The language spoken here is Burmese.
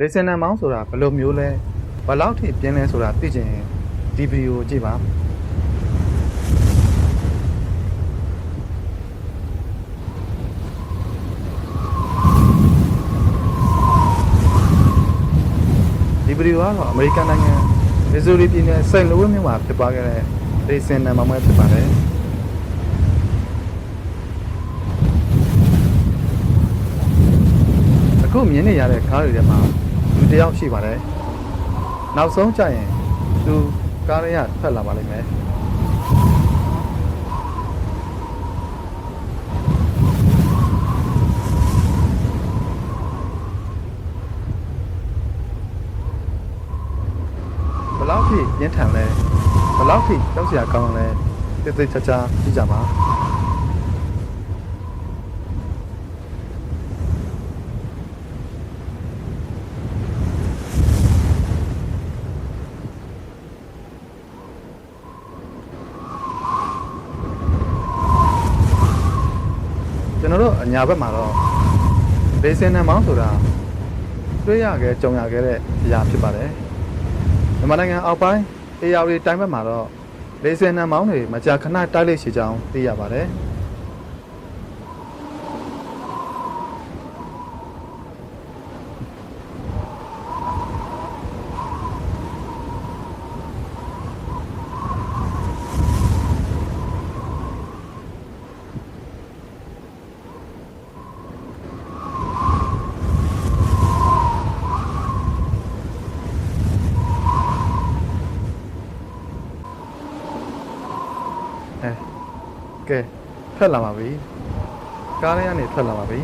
လေစင်နံမောင်းဆိုတာဘယ်လိုမျိုးလဲဘယ်လောက်ထိပြင်းလဲဆိုတာသိချင်ရင်ဒီဗီဒီယိုကိုကြည့်ပါဒီဗီဒီယိုကတော့အမေရိကန်နိုင်ငံမစ်ဇူရီပြည်နယ်စိန့်လူဝစ်မြို့မှာဖြစ်ပွားခဲ့တဲ့လေစင်နံမောင်းပဲဖြစ်ပါတယ်အခုမြင်နေရတဲ့ကားတွေထဲမှာ လူတစ်ယောက်ရှိပါတယ်နောက်ဆုံးကြရင်သူကားရရထွက်လာပါလိမ့်မယ်ဘယ်လောက်ထိပြင်းထန်လဲဘယ်လောက်ထိကြောက်စရာကောင်းလဲတိတိကျကျကြည့်ကြပါ တော်တို့အညာဘက်မှာတော့လေစင်နံမောင်းဆိုတာတွေ့ရခဲ့ကြုံရခဲ့တဲ့အရာဖြစ်ပါတယ်မြန်မာနိုင်ငံအောက်ပိုင်းအေယာဝတီတိုင်းဘက်မှာတော့လေစင်နံမောင်းတွေမကြာခဏတိုက်လိမ့်ရှိကြောင်းသိရပါတယ် အဲကဲထွက်လာပါပြီကားထဲကနေထွက်လာပါပြီ